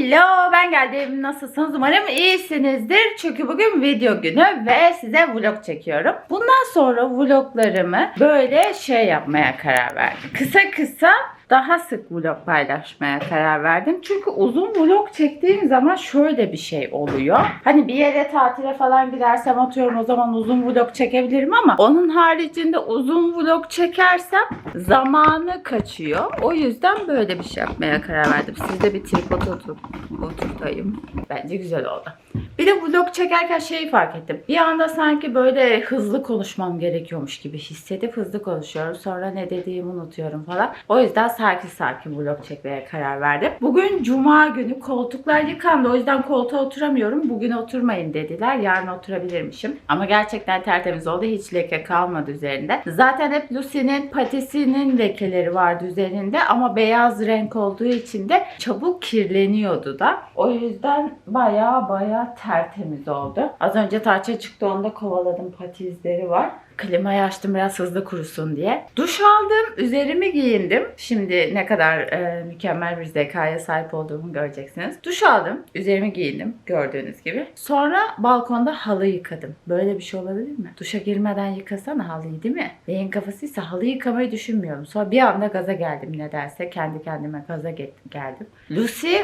Hello ben geldim. Nasılsınız? Umarım iyisinizdir. Çünkü bugün video günü ve size vlog çekiyorum. Bundan sonra vloglarımı böyle şey yapmaya karar verdim. Kısa kısa daha sık vlog paylaşmaya karar verdim. Çünkü uzun vlog çektiğim zaman şöyle bir şey oluyor. Hani bir yere tatile falan gidersem atıyorum o zaman uzun vlog çekebilirim ama onun haricinde uzun vlog çekersem zamanı kaçıyor. O yüzden böyle bir şey yapmaya karar verdim. Sizde bir tripod otur oturtayım. Bence güzel oldu. Bir de vlog çekerken şeyi fark ettim. Bir anda sanki böyle hızlı konuşmam gerekiyormuş gibi hissedip hızlı konuşuyorum. Sonra ne dediğimi unutuyorum falan. O yüzden sakin sakin vlog çekmeye karar verdim. Bugün cuma günü koltuklar yıkandı. O yüzden koltuğa oturamıyorum. Bugün oturmayın dediler. Yarın oturabilirmişim. Ama gerçekten tertemiz oldu. Hiç leke kalmadı üzerinde. Zaten hep Lucy'nin patisinin lekeleri vardı üzerinde. Ama beyaz renk olduğu için de çabuk kirleniyordu da. O yüzden baya baya tertemiz oldu. Az önce tarça çıktı onu da kovaladım. Pati izleri var. Klimayı açtım biraz hızlı kurusun diye. Duş aldım, üzerimi giyindim. Şimdi ne kadar e, mükemmel bir zekaya sahip olduğumu göreceksiniz. Duş aldım, üzerimi giyindim gördüğünüz gibi. Sonra balkonda halı yıkadım. Böyle bir şey olabilir mi? Duşa girmeden yıkasana halıyı değil mi? Beyin kafasıysa halı yıkamayı düşünmüyorum. Sonra bir anda gaza geldim nedense. Kendi kendime gaza ge- geldim. Lucy,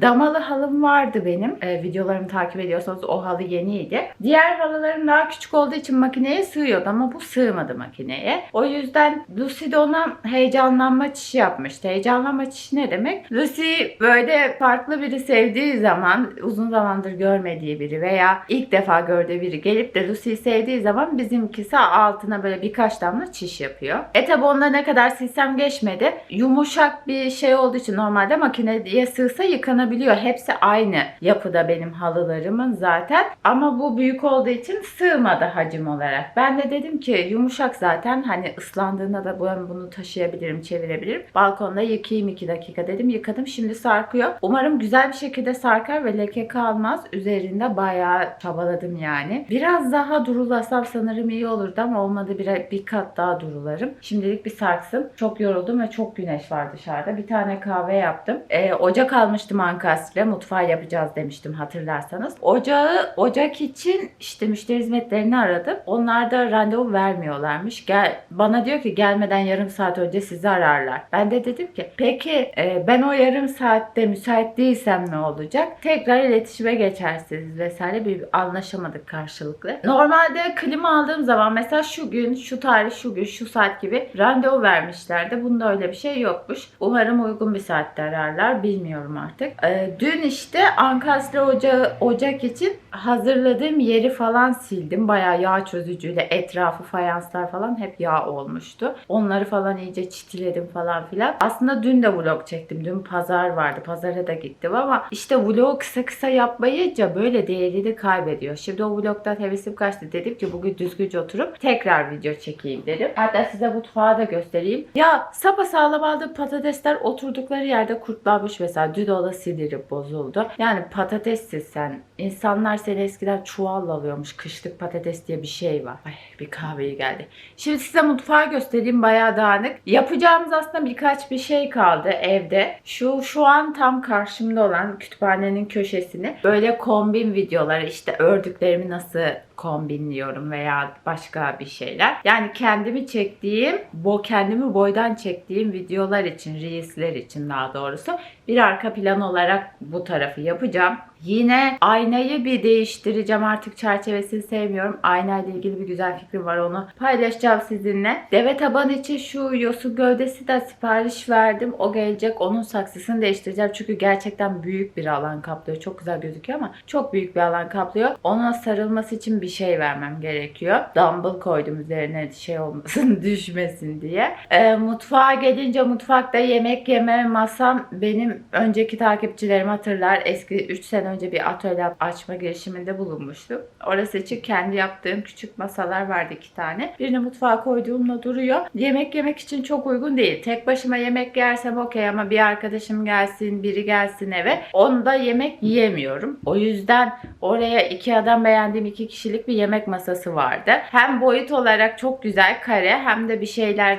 damalı halım vardı benim. E, videolarımı takip ediyorsanız o halı yeniydi. Diğer halılarım daha küçük olduğu için makineye sığıyordu ama bu sığmadı makineye. O yüzden Lucy de ona heyecanlanma çişi yapmıştı. Heyecanlanma çişi ne demek? Lucy böyle farklı biri sevdiği zaman uzun zamandır görmediği biri veya ilk defa gördüğü biri gelip de Lucy'yi sevdiği zaman bizimkisi altına böyle birkaç damla çiş yapıyor. E tabi onda ne kadar silsem geçmedi. Yumuşak bir şey olduğu için normalde makineye sığsa yıkanabiliyor. Hepsi aynı yapıda benim halılarımın zaten. Ama bu büyük olduğu için sığmadı hacim olarak. Ben de dedim ki yumuşak zaten hani ıslandığında da ben bunu taşıyabilirim, çevirebilirim. Balkonda yıkayayım 2 dakika dedim. Yıkadım şimdi sarkıyor. Umarım güzel bir şekilde sarkar ve leke kalmaz. Üzerinde bayağı çabaladım yani. Biraz daha durulasam sanırım iyi olurdu ama olmadı bir, bir kat daha durularım. Şimdilik bir sarksın. Çok yoruldum ve çok güneş var dışarıda. Bir tane kahve yaptım. Ee, ocak almıştım Ankastre. Mutfağı yapacağız demiştim hatırlarsanız. Ocağı, ocak için işte müşteri hizmetlerini aradım. Onlar da randevu vermiyorlarmış. Gel, bana diyor ki gelmeden yarım saat önce sizi ararlar. Ben de dedim ki peki e, ben o yarım saatte müsait değilsem ne olacak? Tekrar iletişime geçersiniz vesaire bir anlaşamadık karşılıklı. Normalde klima aldığım zaman mesela şu gün, şu tarih, şu gün, şu saat gibi randevu vermişlerdi. Bunda öyle bir şey yokmuş. Umarım uygun bir saatte ararlar. Bilmiyorum artık. E, dün işte Ankastre Ocağı, Ocak için hazırladığım yeri falan sildim. Bayağı yağ çözücüyle etrafı fayanslar falan hep yağ olmuştu. Onları falan iyice çitiledim falan filan. Aslında dün de vlog çektim. Dün pazar vardı. Pazara da gittim ama işte vlogu kısa kısa yapmayınca böyle değerini kaybediyor. Şimdi o vlogdan hevesim kaçtı. Dedim ki bugün düzgünce oturup tekrar video çekeyim dedim. Hatta size mutfağı da göstereyim. Ya sapasağlam aldığım patatesler oturdukları yerde kurtlanmış mesela. Dün ona sinirim bozuldu. Yani patatessiz sen. İnsanlar seni eskiden çuvalla alıyormuş. Kışlık patates diye bir şey var. Ay bir kahveyi geldi. Şimdi size mutfağı göstereyim bayağı dağınık. Yapacağımız aslında birkaç bir şey kaldı evde. Şu şu an tam karşımda olan kütüphanenin köşesini böyle kombin videoları işte ördüklerimi nasıl kombinliyorum veya başka bir şeyler. Yani kendimi çektiğim, bu kendimi boydan çektiğim videolar için, reelsler için daha doğrusu bir arka plan olarak bu tarafı yapacağım. Yine aynayı bir değiştireceğim. Artık çerçevesini sevmiyorum. Aynayla ilgili bir güzel fikrim var. Onu paylaşacağım sizinle. Deve taban için şu yosun gövdesi de sipariş verdim. O gelecek. Onun saksısını değiştireceğim. Çünkü gerçekten büyük bir alan kaplıyor. Çok güzel gözüküyor ama çok büyük bir alan kaplıyor. Ona sarılması için bir şey vermem gerekiyor. Dumbbell koydum üzerine şey olmasın, düşmesin diye. Ee, mutfağa gelince mutfakta yemek yeme masam benim önceki takipçilerim hatırlar. Eski 3 sene önce bir atölye açma girişiminde bulunmuştum. Orası için kendi yaptığım küçük masalar vardı iki tane. Birini mutfağa koyduğumda duruyor. Yemek yemek için çok uygun değil. Tek başıma yemek yersem okey ama bir arkadaşım gelsin, biri gelsin eve. Onda yemek yiyemiyorum. O yüzden oraya Ikea'dan beğendiğim iki kişilik bir yemek masası vardı. Hem boyut olarak çok güzel kare hem de bir şeyler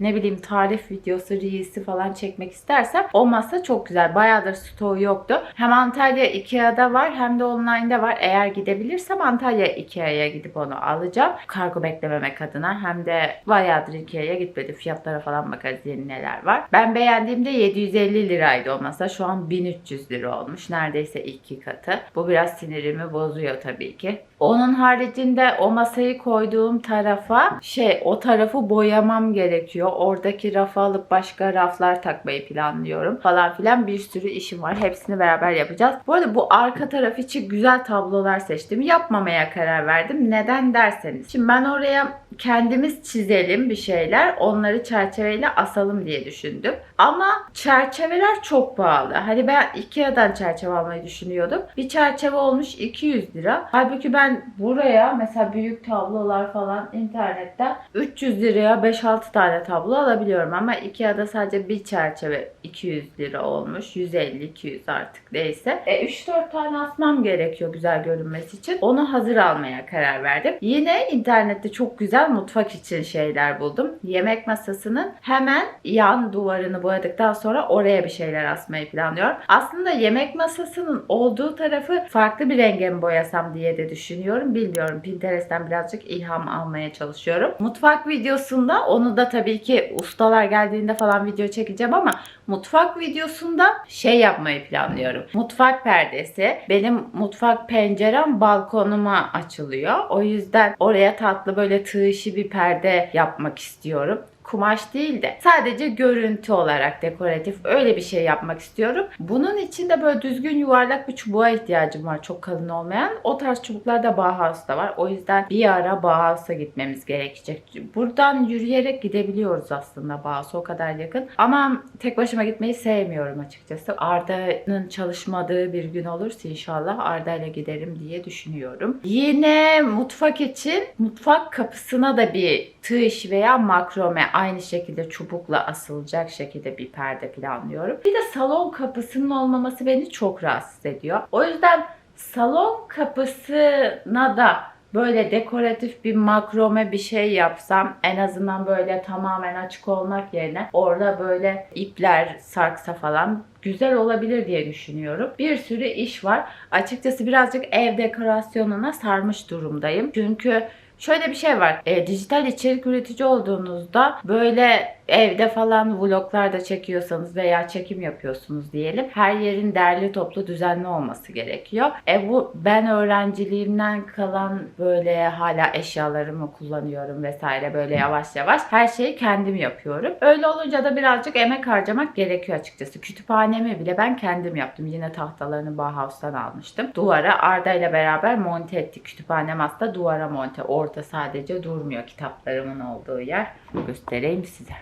ne bileyim tarif videosu, reels'i falan çekmek istersem o masa çok güzel. Bayağıdır stoğu yoktu. Hem Antalya Ikea'da var hem de online'da var. Eğer gidebilirsem Antalya Ikea'ya gidip onu alacağım. Kargo beklememek adına hem de bayağıdır Ikea'ya gitmedi. Fiyatlara falan bakarız neler var. Ben beğendiğimde 750 liraydı o masa. Şu an 1300 lira olmuş. Neredeyse iki katı. Bu biraz sinirimi bozuyor tabii ki. Onun haricinde o masayı koyduğum tarafa şey o tarafı boyamam gerekiyor. Oradaki rafı alıp başka raflar takmayı planlıyorum falan filan bir sürü işim var. Hepsini beraber yapacağız. Bu arada bu arka taraf için güzel tablolar seçtim. Yapmamaya karar verdim. Neden derseniz. Şimdi ben oraya kendimiz çizelim bir şeyler. Onları çerçeveyle asalım diye düşündüm. Ama çerçeveler çok pahalı. Hani ben Ikea'dan çerçeve almayı düşünüyordum. Bir çerçeve olmuş 200 lira. Halbuki ben buraya mesela büyük tablolar falan internetten 300 liraya 5-6 tane tablo alabiliyorum. Ama Ikea'da sadece bir çerçeve 200 lira olmuş. 150-200 artık neyse. E, 3-4 tane asmam gerekiyor güzel görünmesi için. Onu hazır almaya karar verdim. Yine internette çok güzel mutfak için şeyler buldum. Yemek masasının hemen yan duvarını boyadıktan sonra oraya bir şeyler asmayı planlıyorum. Aslında yemek masasının olduğu tarafı farklı bir renge mi boyasam diye de düşünüyorum. Bilmiyorum. Pinterest'ten birazcık ilham almaya çalışıyorum. Mutfak videosunda onu da tabii ki ustalar geldiğinde falan video çekeceğim ama mutfak videosunda şey yapmayı planlıyorum. Mutfak perdesi. Benim mutfak pencerem balkonuma açılıyor. O yüzden oraya tatlı böyle tığ bir perde yapmak istiyorum kumaş değil de sadece görüntü olarak dekoratif öyle bir şey yapmak istiyorum. Bunun için de böyle düzgün yuvarlak bir çubuğa ihtiyacım var çok kalın olmayan. O tarz çubuklar da Bauhaus'ta var. O yüzden bir ara Bauhaus'a gitmemiz gerekecek. Buradan yürüyerek gidebiliyoruz aslında Bauhaus'a o kadar yakın. Ama tek başıma gitmeyi sevmiyorum açıkçası. Arda'nın çalışmadığı bir gün olursa inşallah Arda ile giderim diye düşünüyorum. Yine mutfak için mutfak kapısına da bir tığ veya makrome aynı şekilde çubukla asılacak şekilde bir perde planlıyorum. Bir de salon kapısının olmaması beni çok rahatsız ediyor. O yüzden salon kapısına da böyle dekoratif bir makrome bir şey yapsam en azından böyle tamamen açık olmak yerine orada böyle ipler sarksa falan güzel olabilir diye düşünüyorum. Bir sürü iş var. Açıkçası birazcık ev dekorasyonuna sarmış durumdayım. Çünkü Şöyle bir şey var. E, dijital içerik üretici olduğunuzda böyle evde falan vloglar da çekiyorsanız veya çekim yapıyorsunuz diyelim. Her yerin derli toplu düzenli olması gerekiyor. E bu ben öğrenciliğimden kalan böyle hala eşyalarımı kullanıyorum vesaire böyle yavaş yavaş her şeyi kendim yapıyorum. Öyle olunca da birazcık emek harcamak gerekiyor açıkçası. Kütüphanemi bile ben kendim yaptım. Yine tahtalarını Bauhaus'tan almıştım. Duvara Arda ile beraber monte ettik. Kütüphanem aslında duvara monte. Orada sadece durmuyor kitaplarımın olduğu yer. Göstereyim size.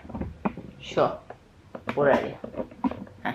Şu. Burayı. Heh.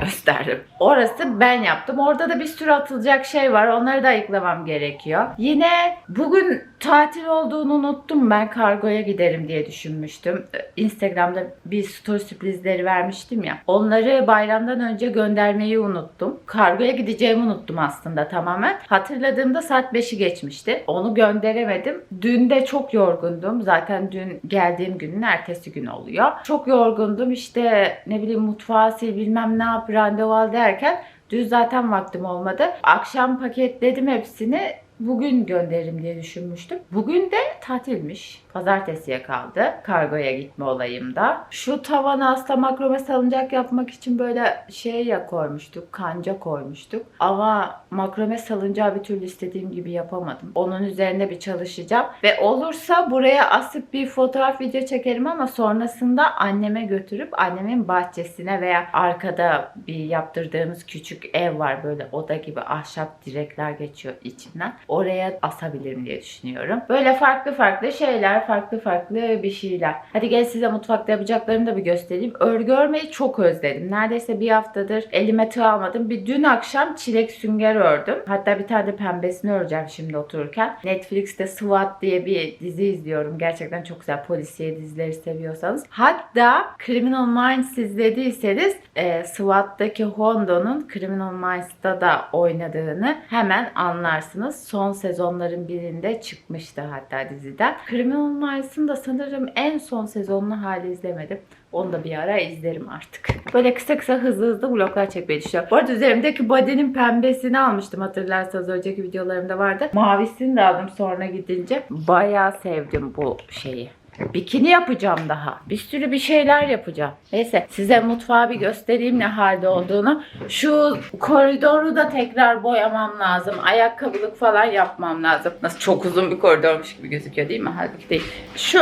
Gösterdim. Orası ben yaptım. Orada da bir sürü atılacak şey var. Onları da ayıklamam gerekiyor. Yine bugün tatil olduğunu unuttum. Ben kargoya giderim diye düşünmüştüm. Instagram'da bir story sürprizleri vermiştim ya. Onları bayramdan önce göndermeyi unuttum. Kargoya gideceğimi unuttum aslında tamamen. Hatırladığımda saat 5'i geçmişti. Onu gönderemedim. Dün de çok yorgundum. Zaten dün geldiğim günün ertesi gün oluyor. Çok yorgundum. İşte ne bileyim mutfağı sil bilmem ne yap randevu al derken dün zaten vaktim olmadı. Akşam paketledim hepsini bugün gönderirim diye düşünmüştüm. Bugün de tatilmiş. Pazartesiye kaldı. Kargoya gitme olayımda. Şu tavana aslında makrome salıncak yapmak için böyle şey ya koymuştuk. Kanca koymuştuk. Ama makrome salıncağı bir türlü istediğim gibi yapamadım. Onun üzerine bir çalışacağım. Ve olursa buraya asıp bir fotoğraf video çekerim ama sonrasında anneme götürüp annemin bahçesine veya arkada bir yaptırdığımız küçük ev var böyle oda gibi ahşap direkler geçiyor içinden. Oraya asabilirim diye düşünüyorum. Böyle farklı farklı şeyler, farklı farklı bir şeyler. Hadi gel size mutfakta yapacaklarımı da bir göstereyim. Örgü örmeyi çok özledim. Neredeyse bir haftadır elime tığ almadım. Bir dün akşam çilek sünger ördüm. Hatta bir tane de pembesini öreceğim şimdi otururken. Netflix'te SWAT diye bir dizi izliyorum. Gerçekten çok güzel polisiye dizileri seviyorsanız. Hatta Criminal Minds izlediyseniz e, SWAT'taki Hondo'nun Criminal Minds'ta da oynadığını hemen anlarsınız. Son sezonların birinde çıkmıştı hatta diziden. Criminal Minds'ın da sanırım en son sezonunu hali izlemedim. Onu da bir ara izlerim artık. Böyle kısa kısa hızlı hızlı vloglar çekmeyi düşünüyorum. Bu arada üzerimdeki body'nin pembesini almıştım hatırlarsanız önceki videolarımda vardı. Mavisini de aldım sonra gidince. Bayağı sevdim bu şeyi. Bikini yapacağım daha. Bir sürü bir şeyler yapacağım. Neyse size mutfağı bir göstereyim ne halde olduğunu. Şu koridoru da tekrar boyamam lazım. Ayakkabılık falan yapmam lazım. Nasıl çok uzun bir koridormuş gibi gözüküyor değil mi? Halbuki değil. Şu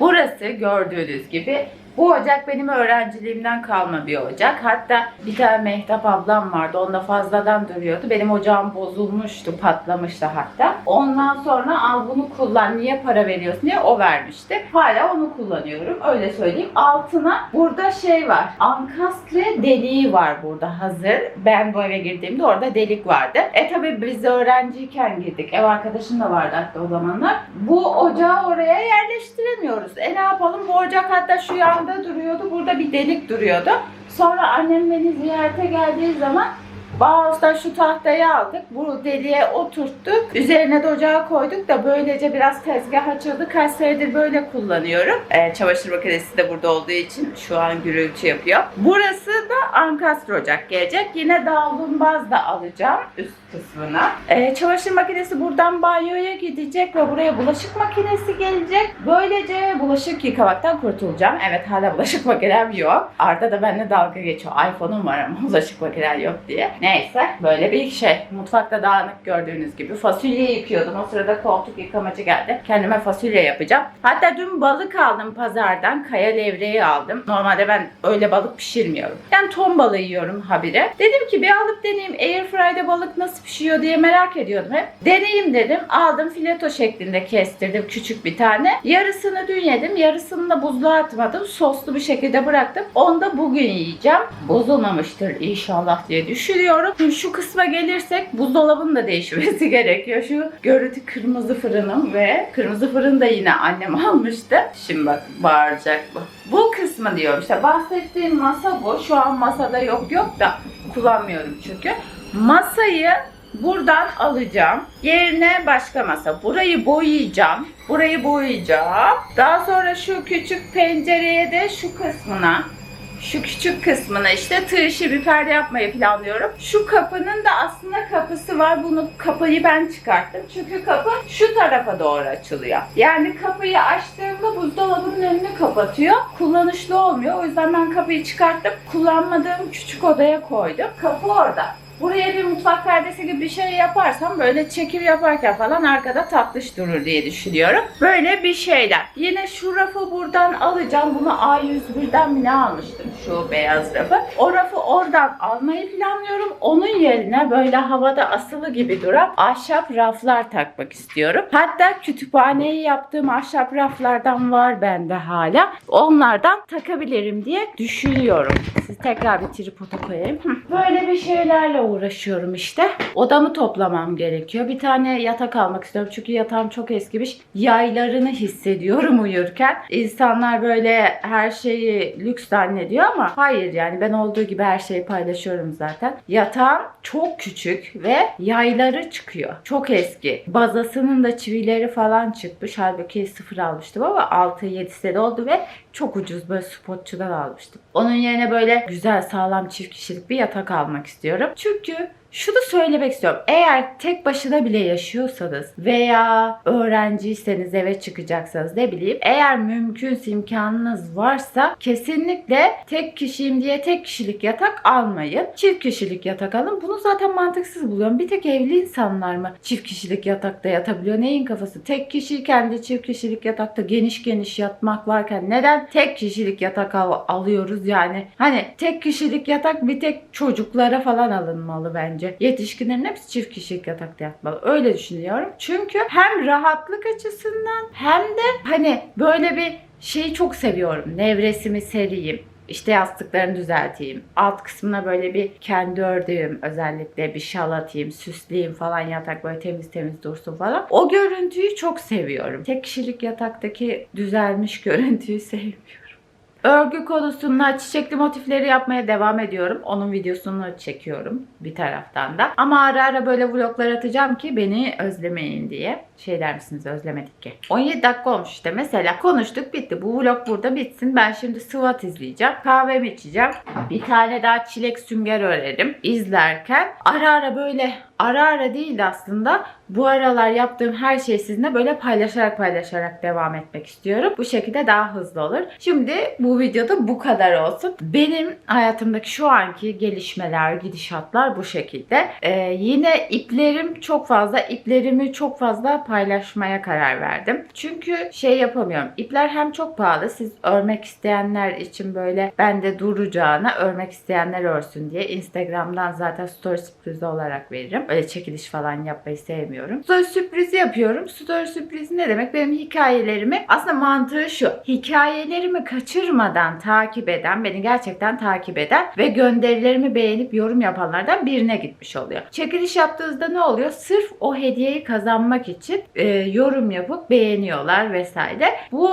Burası gördüğünüz gibi bu ocak benim öğrenciliğimden kalma bir ocak. Hatta bir tane Mehtap ablam vardı. Onda fazladan duruyordu. Benim ocağım bozulmuştu, patlamıştı hatta. Ondan sonra al bunu kullan, niye para veriyorsun diye o vermişti. Hala onu kullanıyorum. Öyle söyleyeyim. Altına burada şey var. Ankastre deliği var burada hazır. Ben bu eve girdiğimde orada delik vardı. E tabi biz öğrenciyken girdik. Ev arkadaşım da vardı hatta o zamanlar. Bu ocağı oraya yerleştiremiyoruz. E ne yapalım? Bu ocak hatta şu yanda duruyordu. Burada bir delik duruyordu. Sonra annem beni ziyarete geldiği zaman Bauhaus'tan şu tahtayı aldık. Bu deliğe oturttuk. Üzerine de ocağı koyduk da böylece biraz tezgah açıldı. Kaç senedir böyle kullanıyorum. Ee, çamaşır makinesi de burada olduğu için şu an gürültü yapıyor. Burası da ankastre ocak gelecek. Yine davlumbaz da alacağım üst kısmına. Ee, çamaşır makinesi buradan banyoya gidecek ve buraya bulaşık makinesi gelecek. Böylece bulaşık yıkamaktan kurtulacağım. Evet hala bulaşık makinem yok. Arda da benimle dalga geçiyor. iPhone'um var ama bulaşık makinem yok diye. Neyse böyle bir şey. Mutfakta dağınık gördüğünüz gibi. Fasulye yıkıyordum. O sırada koltuk yıkamacı geldi. Kendime fasulye yapacağım. Hatta dün balık aldım pazardan. Kaya levreği aldım. Normalde ben öyle balık pişirmiyorum. Yani ton balığı yiyorum habire. Dedim ki bir alıp deneyeyim. Airfry'de balık nasıl pişiyor diye merak ediyordum hep. Deneyeyim dedim. Aldım fileto şeklinde kestirdim küçük bir tane. Yarısını dün yedim. Yarısını da buzluğa atmadım. Soslu bir şekilde bıraktım. Onu da bugün yiyeceğim. Bozulmamıştır inşallah diye düşünüyorum. Şimdi şu kısma gelirsek buzdolabının da değişmesi gerekiyor. Şu görüntü kırmızı fırınım ve kırmızı fırın da yine annem almıştı. Şimdi bak bağıracak bu. Bu kısmı diyorum işte bahsettiğim masa bu. Şu an masada yok yok da kullanmıyorum çünkü. Masayı buradan alacağım. Yerine başka masa. Burayı boyayacağım. Burayı boyayacağım. Daha sonra şu küçük pencereye de şu kısmına şu küçük kısmına işte tığ bir perde yapmayı planlıyorum. Şu kapının da aslında kapısı var. Bunu kapıyı ben çıkarttım. Çünkü kapı şu tarafa doğru açılıyor. Yani kapıyı açtığımda buzdolabının önünü kapatıyor. Kullanışlı olmuyor. O yüzden ben kapıyı çıkarttım. Kullanmadığım küçük odaya koydum. Kapı orada. Buraya bir mutfak perdesi gibi bir şey yaparsam böyle çekim yaparken falan arkada tatlış durur diye düşünüyorum. Böyle bir şeyler. Yine şu rafı buradan alacağım. Bunu A101'den mi ne almıştım şu beyaz rafı. O rafı oradan almayı planlıyorum. Onun yerine böyle havada asılı gibi duran ahşap raflar takmak istiyorum. Hatta kütüphaneyi yaptığım ahşap raflardan var bende hala. Onlardan takabilirim diye düşünüyorum. Siz tekrar bir tripoda koyayım. Böyle bir şeylerle uğraşıyorum işte. Odamı toplamam gerekiyor. Bir tane yatak almak istiyorum. Çünkü yatağım çok eskimiş. Yaylarını hissediyorum uyurken. İnsanlar böyle her şeyi lüks zannediyor ama hayır yani ben olduğu gibi her şeyi paylaşıyorum zaten. Yatağım çok küçük ve yayları çıkıyor. Çok eski. Bazasının da çivileri falan çıkmış. Halbuki sıfır almıştım ama 6-7 sene oldu ve çok ucuz böyle spotçudan almıştım. Onun yerine böyle güzel sağlam çift kişilik bir yatak almak istiyorum. Çünkü şunu söylemek istiyorum. Eğer tek başına bile yaşıyorsanız veya öğrenciyseniz eve çıkacaksanız ne bileyim. Eğer mümkünse imkanınız varsa kesinlikle tek kişiyim diye tek kişilik yatak almayın. Çift kişilik yatak alın. Bunu zaten mantıksız buluyorum. Bir tek evli insanlar mı çift kişilik yatakta yatabiliyor? Neyin kafası? Tek kişiyken de çift kişilik yatakta geniş geniş yatmak varken neden tek kişilik yatak al- alıyoruz yani? Hani tek kişilik yatak bir tek çocuklara falan alınmalı bence bence. Yetişkinlerin hepsi çift kişilik yatakta yatmalı. Öyle düşünüyorum. Çünkü hem rahatlık açısından hem de hani böyle bir şeyi çok seviyorum. Nevresimi sereyim. İşte yastıklarını düzelteyim. Alt kısmına böyle bir kendi ördüğüm özellikle bir şal atayım, süsleyeyim falan yatak böyle temiz temiz dursun falan. O görüntüyü çok seviyorum. Tek kişilik yataktaki düzelmiş görüntüyü sevmiyorum. Örgü konusunda çiçekli motifleri yapmaya devam ediyorum. Onun videosunu çekiyorum bir taraftan da. Ama ara ara böyle vloglar atacağım ki beni özlemeyin diye. Şey der misiniz özlemedik ki. 17 dakika olmuş işte. Mesela konuştuk bitti. Bu vlog burada bitsin. Ben şimdi SWAT izleyeceğim. Kahvemi içeceğim. Bir tane daha çilek sünger örerim. İzlerken ara ara böyle ara ara değil de aslında bu aralar yaptığım her şeyi sizinle böyle paylaşarak paylaşarak devam etmek istiyorum. Bu şekilde daha hızlı olur. Şimdi bu videoda bu kadar olsun. Benim hayatımdaki şu anki gelişmeler, gidişatlar bu şekilde. Ee, yine iplerim çok fazla, iplerimi çok fazla paylaşmaya karar verdim. Çünkü şey yapamıyorum. İpler hem çok pahalı. Siz örmek isteyenler için böyle bende duracağına örmek isteyenler örsün diye Instagram'dan zaten story sürprizi olarak veririm. Öyle çekiliş falan yapmayı sevmiyorum. Story sürprizi yapıyorum. Story sürprizi ne demek? Benim hikayelerimi aslında mantığı şu. Hikayelerimi kaçırmadan takip eden, beni gerçekten takip eden ve gönderilerimi beğenip yorum yapanlardan birine gitmiş oluyor. Çekiliş yaptığınızda ne oluyor? Sırf o hediyeyi kazanmak için e, yorum yapıp beğeniyorlar vesaire. Bu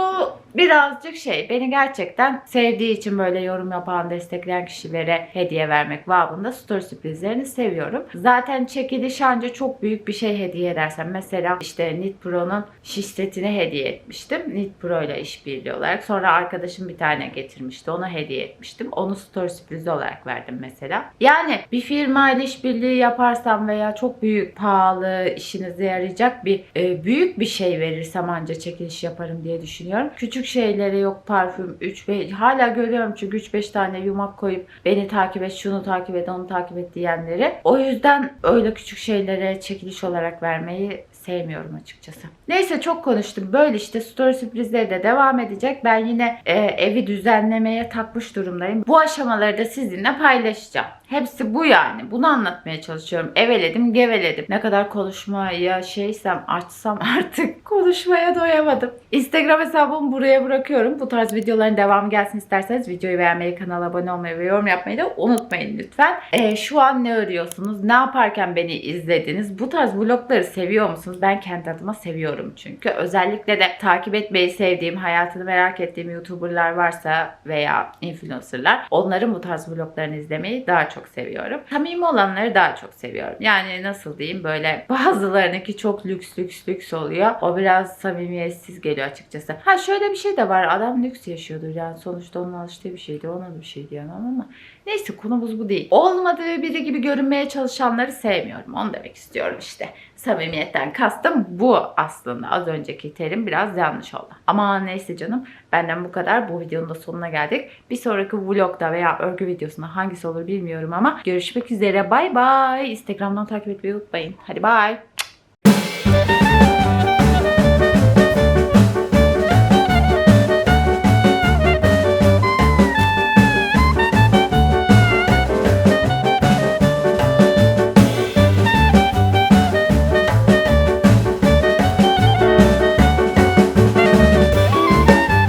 birazcık şey beni gerçekten sevdiği için böyle yorum yapan destekleyen kişilere hediye vermek babında story sürprizlerini seviyorum. Zaten çekiliş anca çok büyük bir şey hediye edersem mesela işte Knit Pro'nun şiş setini hediye etmiştim. Knit Pro ile işbirliği olarak. Sonra arkadaşım bir tane getirmişti. Ona hediye etmiştim. Onu story sürprizi olarak verdim mesela. Yani bir firma ile işbirliği yaparsam veya çok büyük pahalı işinize yarayacak bir e, büyük bir şey verirsem anca çekiliş yaparım diye düşünüyorum. Küçük şeylere yok parfüm 3 5 hala görüyorum çünkü 3-5 tane yumak koyup beni takip et, şunu takip et, onu takip et diyenleri. O yüzden öyle küçük şeylere çekiliş olarak vermeyi sevmiyorum açıkçası. Neyse çok konuştum. Böyle işte story sürprizleri de devam edecek. Ben yine e, evi düzenlemeye takmış durumdayım. Bu aşamaları da sizinle paylaşacağım. Hepsi bu yani. Bunu anlatmaya çalışıyorum. Eveledim, geveledim. Ne kadar konuşmaya şeysem, açsam artık konuşmaya doyamadım. Instagram hesabımı buraya bırakıyorum. Bu tarz videoların devamı gelsin isterseniz videoyu beğenmeyi, kanala abone olmayı ve yorum yapmayı da unutmayın lütfen. E, şu an ne arıyorsunuz? Ne yaparken beni izlediniz? Bu tarz vlogları seviyor musunuz? Ben kendi adıma seviyorum çünkü. Özellikle de takip etmeyi sevdiğim, hayatını merak ettiğim YouTuber'lar varsa veya influencer'lar onların bu tarz vloglarını izlemeyi daha çok seviyorum. Samimi olanları daha çok seviyorum. Yani nasıl diyeyim böyle bazılarınınki çok lüks lüks lüks oluyor. O biraz samimiyetsiz geliyor açıkçası. Ha şöyle bir şey de var. Adam lüks yaşıyordur yani. Sonuçta onun alıştığı bir şeydi. Ona bir şey diyemem ama Neyse konumuz bu değil. Olmadığı biri gibi görünmeye çalışanları sevmiyorum. Onu demek istiyorum işte. Samimiyetten kastım bu aslında. Az önceki terim biraz yanlış oldu. Ama neyse canım. Benden bu kadar. Bu videonun da sonuna geldik. Bir sonraki vlogda veya örgü videosunda hangisi olur bilmiyorum ama görüşmek üzere. Bay bay. Instagram'dan takip etmeyi unutmayın. Hadi bay.